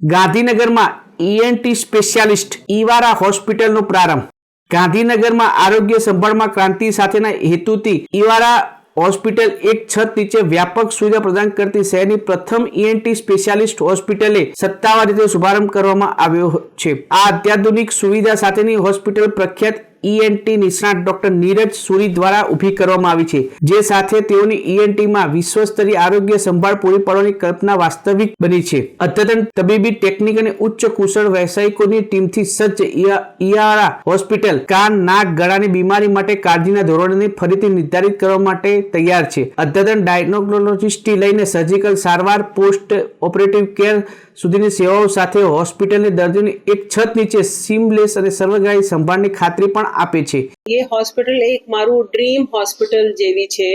ગાંધીનગરમાં ENT specialist ઈવારા હોસ્પિટલનો પ્રારંભ. ગાંધીનગરમાં આરોગ્ય સંભાળમાં ક્રાંતિ સાથેના હેતુથી ઈવારા હોસ્પિટલ એક છત નીચે વ્યાપક સુવિધા પ્રદાન કરતી શહેરની પ્રથમ ઈએનટી સ્પેશિયાલિસ્ટ હોસ્પિટલે સત્તાવાર રીતે શુભારંભ કરવામાં આવ્યો છે. આ અત્યાધુનિક સુવિધા સાથેની હોસ્પિટલ પ્રખ્યાત ઈએનટી નિષ્ણાત ડોક્ટર નીરજ સુરી દ્વારા ઊભી કરવામાં આવી છે. જે સાથે તેઓની ઈએનટીમાં વિશ્વસ્તરીય આરોગ્ય સંભાળ પૂરી પાડવાની કલ્પના વાસ્તવિક બની છે. અદ્યતન તબીબી, ટેકનિક અને ઉચ્ચ કુશળ વ્યવસાયિકોની ટીમથી સજ્જ ઇયા- ઇયારા હોસ્પિટલ કાન, નાક, ગળાની બીમારી માટે કાળજીના ધોરણોને ફરીથી નિર્ધારિત કરવા માટે તૈયાર છે. અદ્યતન ડાયગ્નોલોજીસ્ટથી લઈને સર્જિકલ સારવાર, પોસ્ટ ઓપરેટિવ કેર સુધીની સેવાઓ સાથે હોસ્પિટલને દર્દીઓની એક છત નીચે સીમલેસ અને સર્વગ્રાહી સંભાળની ખાતરી પણ આપે છે. એ હોસ્પિટલ એક મારું ડ્રીમ હોસ્પિટલ જેવી છે.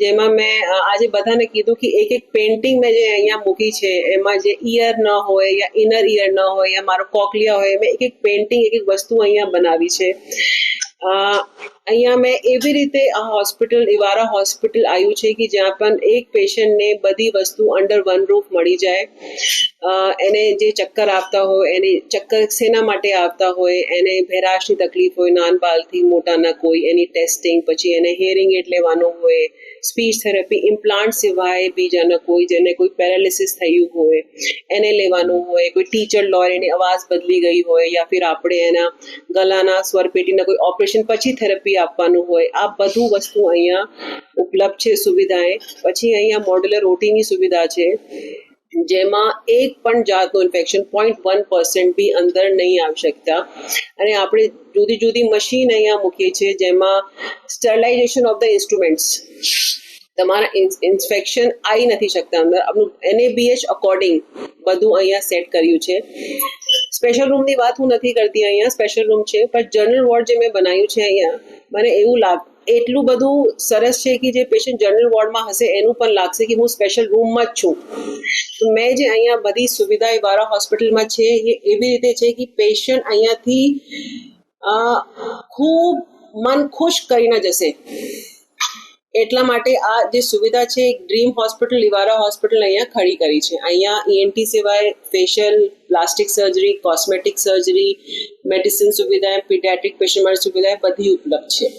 જેમાં મેં આજે બધાને કીધું કે એક એક પેઇન્ટિંગ મેં જે અહીંયા મૂકી છે, એમાં જે ઈયર ન હોય યા ઇનર ઈયર ન હોય યા મારો કોકલિયા હોય, મેં એક એક પેઇન્ટિંગ એક એક વસ્તુ અહીંયા બનાવી છે. અહીંયા મેં એવી રીતે આ હોસ્પિટલ ઇવારા હોસ્પિટલ આવ્યું છે કે જ્યાં પણ એક પેશન્ટને બધી વસ્તુ અંડર વન રૂફ મળી જાય. એને જે ચક્કર આવતા હોય, એને ચક્કર શેના માટે આવતા હોય, એને ભેરાશની તકલીફ હોય નાનબાલથી મોટાના કોઈ, એની ટેસ્ટિંગ પછી એને હિયરિંગ એડ લેવાનું હોય સ્પીચ થેરપી ઇમ્પ્લાન્ટ સિવાય બીજાના કોઈ, જેને કોઈ પેરાલિસિસ થયું હોય, એને લેવાનું હોય, કોઈ ટીચર લોર એની અવાજ બદલી ગઈ હોય, યા ફિર આપણે એના ગલાના, સ્વરપેટીના કોઈ ઓપરેશન પછી થેરપી આપવાનું હોય. આ બધું વસ્તુ અહીંયા ઉપલબ્ધ છે સુવિધાએ. પછી અહીંયા મોડ્યુલર ઓટીની સુવિધા છે, જેમાં એક પણ જાતનું ઇન્ફેક્શન પોઈન્ટ વન પર્સન્ટ બી અંદર નહીં આવી શકતા. અને આપણે જુદી જુદી મશીન અહીંયા મૂકીએ છીએ જેમાં સ્ટરલાઇઝેશન ઓફ ધ ઇન્સ્ટ્રુમેન્ટ્સ તમારા ઇન્સ્પેક્શન આવી નથી શકતા અંદર. આપણું એનએબીએચ અકોર્ડિંગ બધું અહીંયા સેટ કર્યું છે. સ્પેશિયલ રૂમની વાત હું નથી કરતી અહીંયા સ્પેશિયલ રૂમ છે. પણ જનરલ વોર્ડ જે મેં બનાવ્યું છે અહીંયા, મને એવું લાગ, એટલું બધું સરસ છે કે જે પેશન્ટ જનરલ વોર્ડમાં હશે, એનું પણ લાગશે કે હું સ્પેશિયલ રૂમમાં જ છું. મેં જે અહીંયા બધી સુવિધા વારા હોસ્પિટલમાં છે, એ એવી રીતે છે કે પેશન્ટ અહીંયાથી ખૂબ મન ખુશ કરીને જશે. એટલા માટે આ જે સુવિધા છે ડ્રીમ હોસ્પિટલ લિવારા હોસ્પિટલ અહીંયા ખડી કરી છે. અહીંયા ઈએનટી સિવાય facial, plastic surgery, cosmetic surgery, medicine સુવિધા, પીડિયાટ્રિક પેશન્ટ સુવિધા બધી ઉપલબ્ધ છે.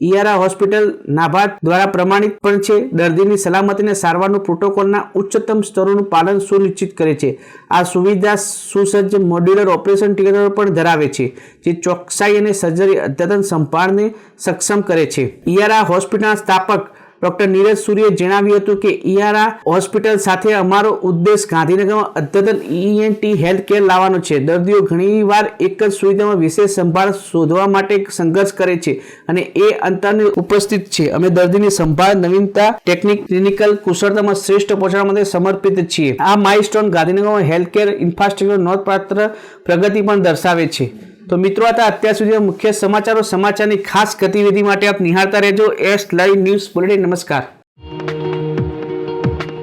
ઇયારા હોસ્પિટલ નાભાટ દ્વારા પ્રમાણિત પણ છે. દર્દીની સલામતીને સારવારનું પ્રોટોકોલના ઉચ્ચતમ સ્તરોનું પાલન સુનિશ્ચિત કરે છે. આ સુવિધા સુસજ્જ મોડ્યુલર ઓપરેશન થિયેટર પણ ધરાવે છે, જે ચોકસાઈ અને સર્જરી અદ્યતન સંભાળને સક્ષમ કરે છે. ઈયારા હોસ્પિટલના સ્થાપક ડોક્ટર નીરજ સૂર્યે જણાવ્યું હતું કે ઇયારા હોસ્પિટલ સાથે અમારો ઉદ્દેશ ગાંધીનગરમાં અદ્યતન ઈએનટી હેલ્થ કેર લાવવાનો છે. દર્દીઓ ઘણીવાર એક જ સુવિધામાં વિશેષ સંભાળ શોધવા માટે સંઘર્ષ કરે છે અને એ અંતરની ઉપસ્થિત છે. અમે દર્દીની સંભાળ, નવીનતા, ટેકનિક, ક્લિનિકલ કુશળતામાં શ્રેષ્ઠ પહોંચાડવા માટે સમર્પિત છીએ. આ માઇલસ્ટોન ગાંધીનગરમાં હેલ્થ કેર ઇન્ફ્રાસ્ટ્રક્ચર નોંધપાત્ર પ્રગતિ પણ દર્શાવે છે. તો મિત્રો હતા અત્યાર સુધી મુખ્ય સમાચારો સમાચારની ખાસ ગતિવિધિ માટે આપ નિહાળતા રહેજો. એસ લાઈવ ન્યૂઝ બુલેટિન નમસ્કાર.